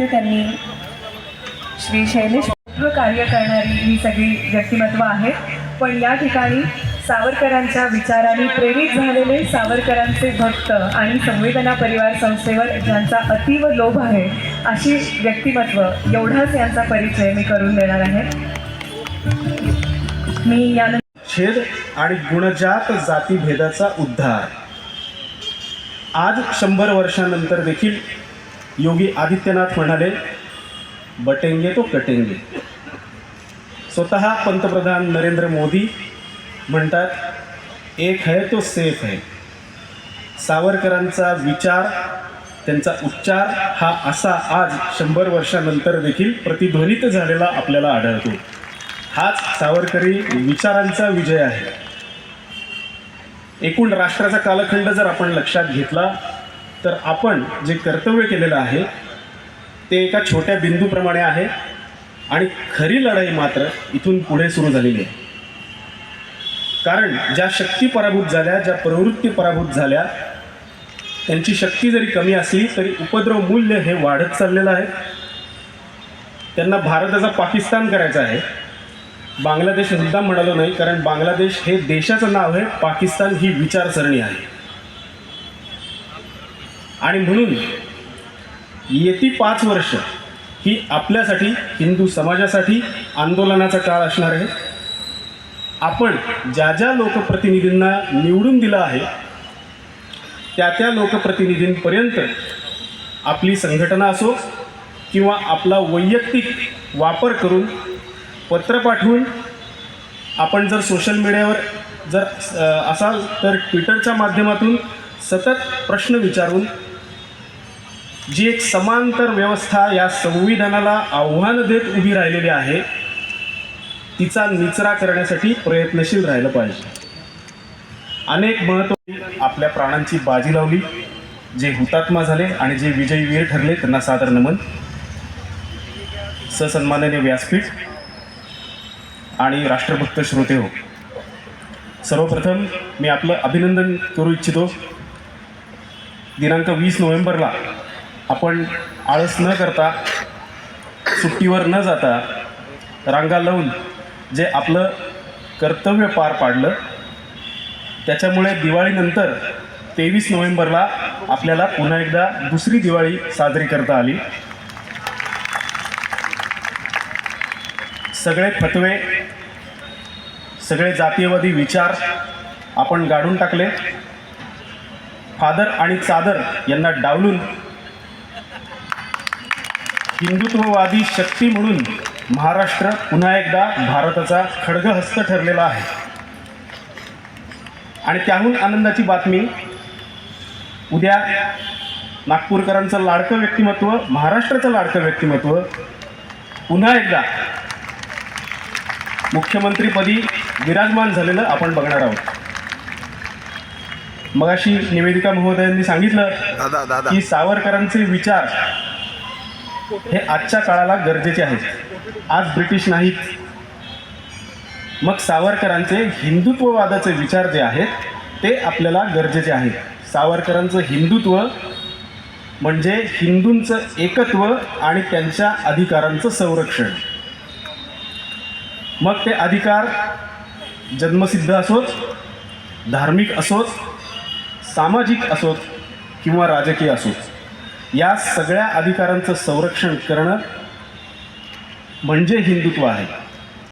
त्यांनी श्री शैलेश कार्य करणारी ही सगळी व्यक्तिमत्व आहेत पण या ठिकाणी सावरकरांच्या विचारांनी प्रेरित झालेले सावरकरांचे भक्त आणि संवेदना परिवार संस्थेवर ज्यांचा अतीव लोभ आहे अशी व्यक्तिमत्व एवढाच यांचा परिचय मी करून देणार आहे. मी यानंतर छेद आणि गुणजात जातीभेदाचा उद्धार. आज शंभर वर्षानंतर देखील योगी आदित्यनाथ म्हणाले बटेंगे तो कटेंगे. स्वतः पंतप्रधान नरेंद्र मोदी म्हणतात एक है तो सेफ है. सावरकरांचा विचार त्यांचा उच्चार हा असा आज शंभर वर्षानंतर देखील प्रतिध्वनित झालेला आपल्याला आढळतो. हाच सावरकरी विचारांचा विजय आहे. एकूण राष्ट्राचा कालखंड जर आपण लक्षात घेतला तर आपण जे कर्तव्य केलेलं आहे ते एका छोट्या बिंदूप्रमाणे आहे आणि खरी लढाई मात्र इथून पुढे सुरू झालेली आहे. कारण ज्या शक्ती पराभूत झाल्या ज्या प्रवृत्ती पराभूत झाल्या त्यांची शक्ती जरी कमी असली तरी उपद्रव मूल्य हे वाढत चाललेलं आहे. त्यांना भारताचा पाकिस्तान करायचा आहे. बांगलादेश सुद्धा म्हणालो नाही कारण बांगलादेश हे देशाचं नाव आहे पाकिस्तान ही विचारसरणी आहे. आणि म्हणून येती पाच वर्ष ही आपल्यासाठी हिंदू समाजासाठी आंदोलनाचा काळ असणार आहे. आपण ज्या ज्या लोकप्रतिनिधींना निवडून दिलं आहे त्या त्या लोकप्रतिनिधींपर्यंत आपली संघटना असो किंवा आपला वैयक्तिक वापर करून पत्र पाठवून आपण जर सोशल मीडियावर जर असाल तर ट्विटरच्या माध्यमातून सतत प्रश्न विचारून जी एक समांतर व्यवस्था या संविधानाला आव्हान देत उभी राहिलेली आहे तिचा निचरा करण्यासाठी प्रयत्नशील राहिलं पाहिजे. अनेक महत्त्व आपल्या प्राणांची बाजी लावली जे हुतात्मा झाले आणि जे विजयी वीर ठरले त्यांना सादर नमन. ससन्माननीय व्यासपीठ आणि राष्ट्रभक्त श्रोते हो. सर्वप्रथम मी आपलं अभिनंदन करू इच्छितो. दिनांक वीस नोव्हेंबरला आपण आळस न करता सुट्टीवर न जाता रांगा लावून जे आपलं कर्तव्य पार पाडलं त्याच्यामुळे दिवाळीनंतर तेवीस नोव्हेंबरला आपल्याला पुन्हा एकदा दुसरी दिवाळी साजरी करता आली. सगळे फतवे सगळे जातीयवादी विचार आपण गाडून टाकले. फादर आणि चादर यांना डावलून हिंदुत्ववादी शक्ती म्हणून महाराष्ट्र पुन्हा एकदा भारताचा खडगहस्त ठरलेला आहे. आणि त्याहून आनंदाची बातमी उद्या नागपूरकरांचं लाडकं व्यक्तिमत्व महाराष्ट्राचं लाडकं व्यक्तिमत्व पुन्हा एकदा मुख्यमंत्रीपदी विराजमान झालेलं आपण बघणार आहोत. मगाशी निवेदिका महोदयांनी सांगितलं की सावरकरांचे विचार हे आजच्या काळाला गरजेचे आहेत. आज ब्रिटिश नाहीत. मग सावरकरांचे हिंदुत्ववादाचे विचार जे आहेत ते आपल्याला गरजेचे आहेत. सावरकरांचं हिंदुत्व म्हणजे हिंदूंचं एकत्व आणि त्यांच्या अधिकारांचं संरक्षण. मग ते अधिकार जन्मसिद्ध असोत धार्मिक असोत सामाजिक असोत किंवा राजकीय असोत. या सगळ्या अधिकारांचं संरक्षण करणं म्हणजे हिंदुत्व आहे.